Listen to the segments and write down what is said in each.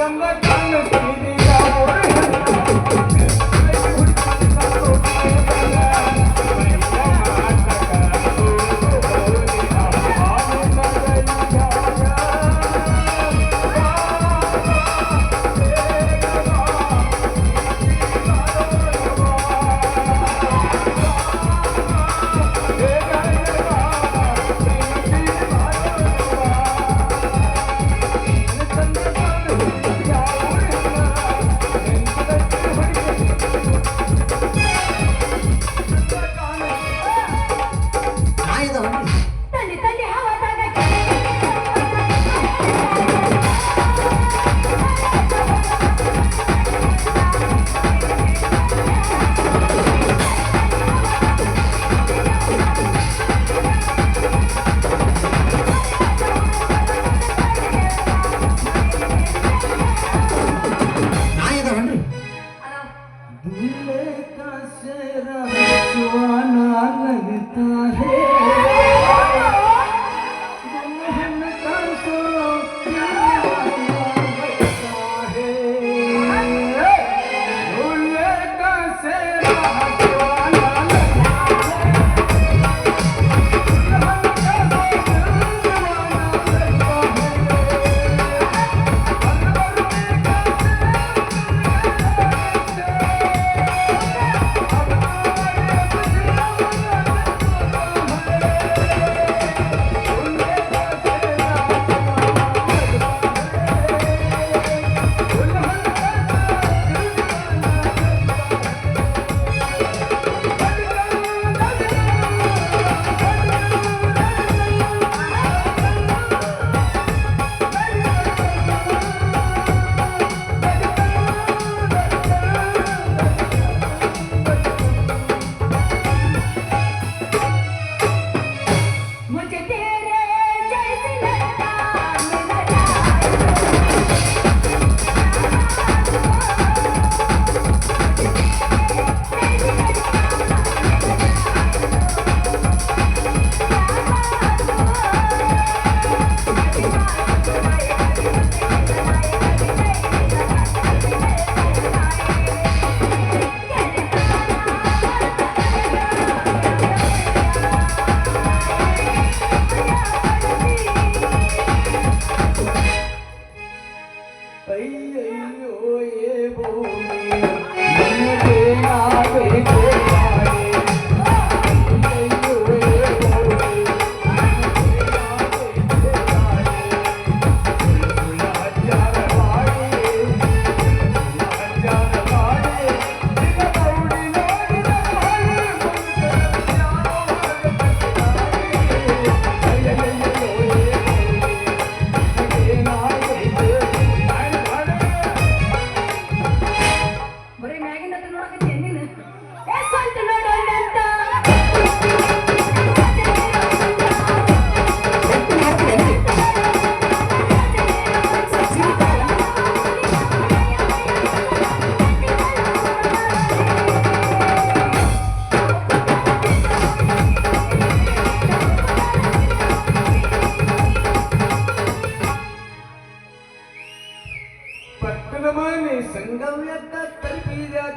ಏನು ಚಂದ ಕಾಣಿಸ್ತೀವಿ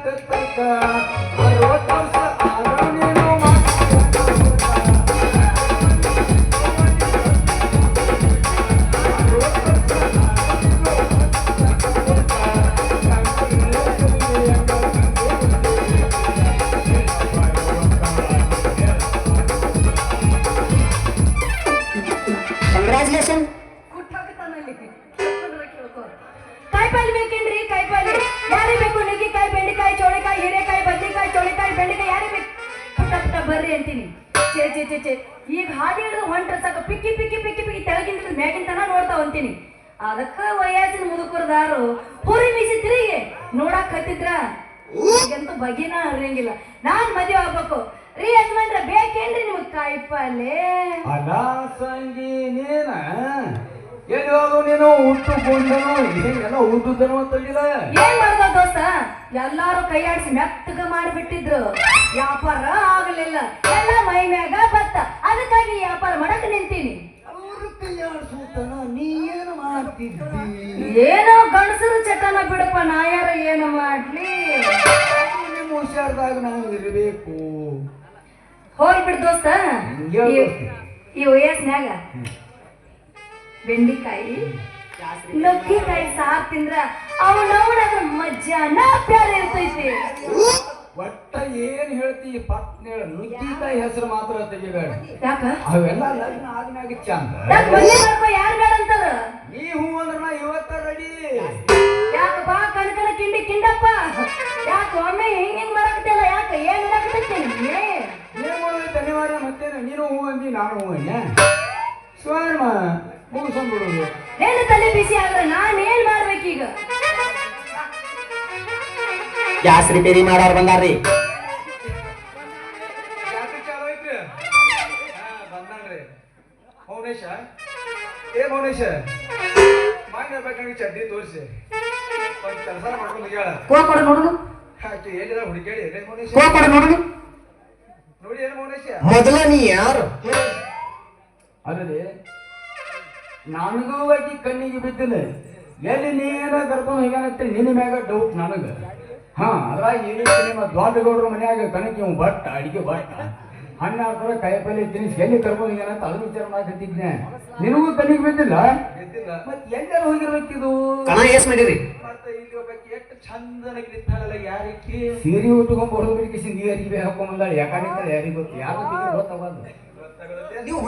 ತರ್ಕ ಬರೋ ಅಂತೀನಿ ಚೇ ಚೇ ಚೇ ಚೇ ಈಗ ಹಾದಿ ಹಿಡಿದು ಹೊಂಟ್ರೆ ಸಾಕು ಪಿಕ್ಕಿ ಪಿಕ್ಕಿ ಪಿಕ್ಕಿ ಪಿಕ್ಕಿ ತೆಳಗಿಂದ ಮ್ಯಾಗಿಂತನ ನೋಡ್ತಾವ ಅಂತೀನಿ ಅದಕ್ಕ ವಯಸ್ಸಿನ ಮುದುಕರದಾರು ಹುರಿ ಮೀಸಿ ತಿರುಗಿ ನೋಡಕ್ ಹತ್ತಿದ್ರ? ಈಗಂತೂ ಬಗೆನ ಹರಿಯಂಗಿಲ್ಲ. ನಾನ್ ಮದುವೆ ಆಗ್ಬೇಕು. ರೀ ಯಜಮಾನ್ರ ಬೇಕೇನ್ರಿ ನಿಮಗ್ ಕಾಯಿಪಲ್ಲೆ ಅಲ್ಲ ಸಂಗಿ ನೀನ? ಏನು ಹೇಳೋದು ನೀನು ಉಟ್ಟುಕೊಂಡನು ಏನೆಲ್ಲ ಉದ್ದುದನು ಅಂತಂದಿಲ್ಲ ಏನ್ ಮಾಡ್ದ? ಎಲ್ಲಾರು ಕೈಯಾಡಿಸಿ ಮೆತ್ತಗ ಮಾಡಿಬಿಟ್ಟಿದ್ರು. ವ್ಯಾಪಾರ ಆಗಲಿಲ್ಲ. ಎಲ್ಲ ಮೈ ಮ್ಯಾಗ ಬತ್ತ. ಅದಕ್ಕಾಗಿ ವ್ಯಾಪಾರ ಮಾಡಕ್ ನಿಂತೀನಿ. ಅವ್ರು ಕೈಯಾಡ್ಸೂತನ ನೀ ಏನು ಮಾಡ್ತಿದ್ದಿ? ಏನೋ ಗಂಡಸರು ಚಟನ ಬಿಡಪ್ಪ ನಾ ಯಾರ ಏನು ಮಾಡ್ಲಿ? ನಿಮ್ಮ ಹುಷಾರ್ದಾಗ ನಾವು ಇರಬೇಕು. ಹೋಗಿ ಬಿಡ್ ದೋಸ್ತ. ಈ- ಈ ವಯಸ್ಸಿನಾಗ ಬೆಂಡಿಕಾಯಿ ನುಗ್ಗಿಕಾಯಿ ಸಾರ್ ತಿಂದ್ರ ಅವನವನ ಮಜ್ಜಾನ ಪ್ಯಾರೆ ಇರ್ತೈತಿ. ಒಟ್ಟ ಏನ್ ಹೇಳ್ತಿ ಪತ್ನಿ ಹೇಳ ನುಗ್ಗಿಕಾಯಿ ಹೆಸರು ಮಾತ್ರ ತೆಗಿಬೇಡ. ಯಾಕ? ಅವೆಲ್ಲ ಲಗ್ನ ಆದ್ಮ್ಯಾಗ ಚಂದ. ಯಾರ್ ಬೇಡ ಅಂತಾರ? ನೀ ಹೂ ಅಂದ್ರ ನಾ ಇವತ್ತ ರೆಡಿ. ಯಾಕ ಬಾ ಕಣಕಣ ಕಿಂಡಿ ಕಿಂಡಪ್ಪ? ಯಾಕ ಒಮ್ಮೆ ಹಿಂಗ್ ಹಿಂಗ್ ಮಾಡಕತ್ತಿಲ್ಲ ಯಾಕ ಏನ್ ಮಾಡಕತ್ತಿ ಏನ್ ಮಾಡೋದೈತೆ ಅನಿವಾರ್ಯ ಮತ್ತೇನ? ನೀನು ಹೂ ಅಂದಿ ನಾನು ಹೂ ಸ್ವರ್ಮ ಮುಗಿಸ್ಕೊಂಡ್ಬಿಡೋದು ಏನು ತಲೆ ಬಿಸಿ ಆದ್ರೆ ನಾನ್ ಏನ್ ಮಾಡ್ಬೇಕೀಗ? ಗ್ಯಾಸ್ ರಿಪೇರಿ ಮಾಡೋರು ಬಂದಾರ್ರಿ? ಯಾಕೆ ಚಾಲು ಐತ್ರಿ? ಹಾ ಬಂದಾನ್ರಿ. ಮೌನೇಶ? ಏ ಮೌನೇಶ? ಮಾನ್ಯ ಬೇಕಾಗಿ ಚಡ್ಡಿ ತೋರಿಸಿ. ಒಂದ್ ಕೆಲಸ ಮಾಡ್ಕೊಂಡು ಹೇಳ ಕೋ ಕೊಡು ನೋಡುದು ಆಯ್ತು ಎಲ್ಲಿದ ಹುಡುಕಾಡಿ ಎಲ್ಲಿ ಮೌನೇಶ? ಕೋ ಕೊಡು ನೋಡುದು ನೋಡಿ ಏನು ಮೌನೇಶ? ಮೊದಲ ನೀ ಯಾರು? ಅದ್ರಲ್ಲಿ ನನಗೂ ಆಕಿ ಕಣ್ಣಿಗೆ ಬಿದ್ದಿಲ್ಲ. ಎಲ್ಲಿ ನೀನ ಕರ್ಕೊಂಡು ಹೋಗ್ಯಾನಂತೆ ನಿನ್ನ ಮ್ಯಾಗ ಡೌಟ್ ನನಗ. ಹಾ ಅದ್ರಾಗ ಏನು ನಿಮ್ಮ ದೊಡ್ಡ ಗೌಡ್ರ ಮನ್ಯಾಗ ಕಣಕ್ಕೆ ಇವ್ ಬಟ್ಟ ಅಡಿಗೆ ಬಟ್ಟ. ಹಣ್ಣ ಹಾಕ್ತಾರೆ ಕಾಯಿಪಲ್ಲೆ ಪಲ್ಯ ತಿನ್ನಿಸಿ ಎಲ್ಲಿ ಕರ್ಕೊಂಡು ಹೋಗ್ಯಾನಂತ ಅದು ವಿಚಾರ ಮಾಡ್ತಿದ್ದೆ ನಿನಗೂ ಕಣ್ಣಿಗೆ ಬಿದ್ದಿಲ್ಲ? ಮತ್ತೆ ಎಲ್ಲರೂ ಹೋಗಿರ್ಬೇಕಿದು. ಎಸ್ ಮಾಡಿರಿ ಸೀರೆ ಉಟ್ಕೊಂಡ್ ಬಿಡಿಕೆ ಸಿಂಗಿ ಅರಿವೆ ಹಾಕೊಂಬಂದಾಳೆ ಯಾಕಂದ್ರೆ ಯಾರಿಗೆ ಗೊತ್ತು? ಯಾರು ಗೊತ್ತಾಗಲ್ಲ ನೀವು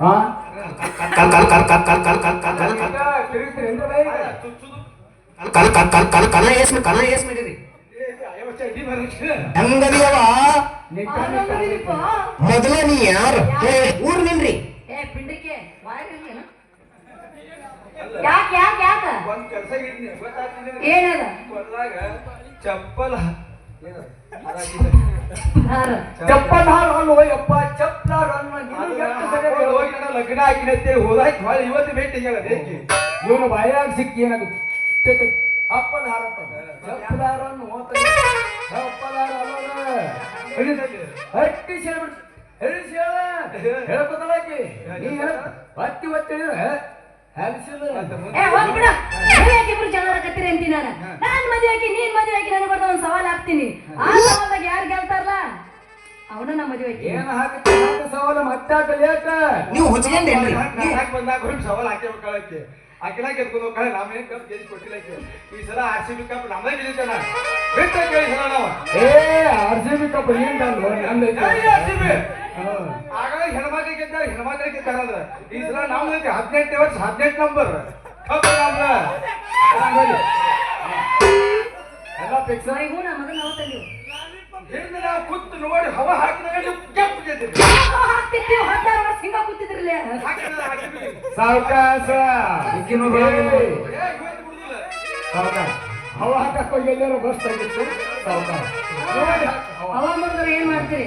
ಹಾ ಕಲ್ಲ ಏಸ್ ಕಲ್ಲ ಏಸ್ ನೀ ಯಾರು ಊರ್ ನಿನ್ರಿ ಏನದ ಚಪ್ಪಲ ಏನದ ಚಪ್ಪಲ್ ಹಾಲು ಅಲ್ಲ ಹೋಯಪ್ಪ ಚಪ್ಪಲ ಲಗ್ನ ಹಾಕಿನತ್ತೆ ಹೋದಾಕಿ ಹೊಳೆ ಇವತ್ತು ಭೇಟಿ ಹೇಳ ಬೇಕಿ ಇವನು ಬಾಯಾಗ ಸಿಕ್ಕಿ ಏನಾಗುತ್ತೆ ಅಪ್ಪದ ಹಾರ ಚಪ್ಪಲ ಹಾರನ್ನು ಚಪ್ಪಲ ಹಟ್ಟಿ ಸೇರ್ಬಿಡ್ತು ಹೇಳಿ ಸೇಳ ಹೇಳ್ಕೊತಾಳಾಕಿ ನೀ ಹತ್ತಿ ಒತ್ತಿದ್ರೆ ಇಬ್ರು ಜನರ ಕತ್ತೀರಿ ಅಂತೀನಿ ನಾನು. ನಾನ್ ಮದ್ವೆ ಆಗಿ ನೀನ್ ಮದ್ವೆ ಆಗಿ ನನಗೆ ಬರ್ದ ಒಂದ್ ಸವಾಲ್ ಹಾಕ್ತೀನಿ. ಆ ಸವಾಲಾಗ ಯಾರು ಗೆಲ್ತಾರಲ್ಲ ಅವನು ನಾ ಮದ್ವೆ ಆಗಿ. ಏನ್ ಹಾಕಿ ಹಾಕಿ ಸವಾಲ ಮತ್ತೆ ಲೇಟ ನೀವು ಹುಚ್ಚಿಗೆಂಡೇನ್ರಿ ನೀವು ಹಾಕಿ ಬಂದಾಗ ಸವಾಲ್ ಹಾಕಿ ಹೋಗ್ಕಳಕ್ಕೆ ಆಕಿನ ಗೆದ್ಕೊಂಡು ಹೋಗ್ಕಳೆ ನಾವೇನ್ ಕಪ್ ಗೆದ್ದು ಕೊಟ್ಟಿಲ್ಲ ಈ ಸಲ ಆರ್ ಸಿ ಬಿ ಕಪ್ ಬಿಟ್ಟ ನಾವು ಏ ಆರ್ ಸಿ ಬಿ ಕಪ್ ಏನ್ ಆಗ ಹೆಣ್ಮಕ್ಳಿಗೆ ಗೆದ್ದಾರ ಹೆಣ್ಮಕ್ಳಿಗೆ ಗೆದ್ದಾರ ಈ ಸಲ ನಮ್ದು ಐತಿ ಹದಿನೆಂಟು ವರ್ಷ ಹದಿನೆಂಟು ನಂಬರ್ ಎಲ್ಲ ಫಿಕ್ಸ್ ಮರಿಗೂ ನಾ ಮಗನ ಅವತ್ತಲ್ಲಿ ಹಿಂದೆ ನಾವು ಕುತ್ತು ನೋಡಿ ಹವ ಹಾಕಿದಾಗ ನೀವು ಕೆಂಪು ಗೆದ್ದಿರಿ. ಹಾಕ್ತಿರ್ತೀವಿ ಹತ್ತಾರು ವರ್ಷ ಹಿಂಗ ಕೂತಿದ್ರಲ್ಲ. ಸಾವಕಾಶ ಸಾವಕಾಶ ಹವಾ ಹಾಕಕ್ ಹೋಗಿ ಎಲ್ಲಾರು ಬಸ್ ಆಗಿತ್ತು ಸಾವಕಾಶ ಅವ ಬಂದ್ರೆ ಏನ್ ಮಾಡ್ತೀರಿ?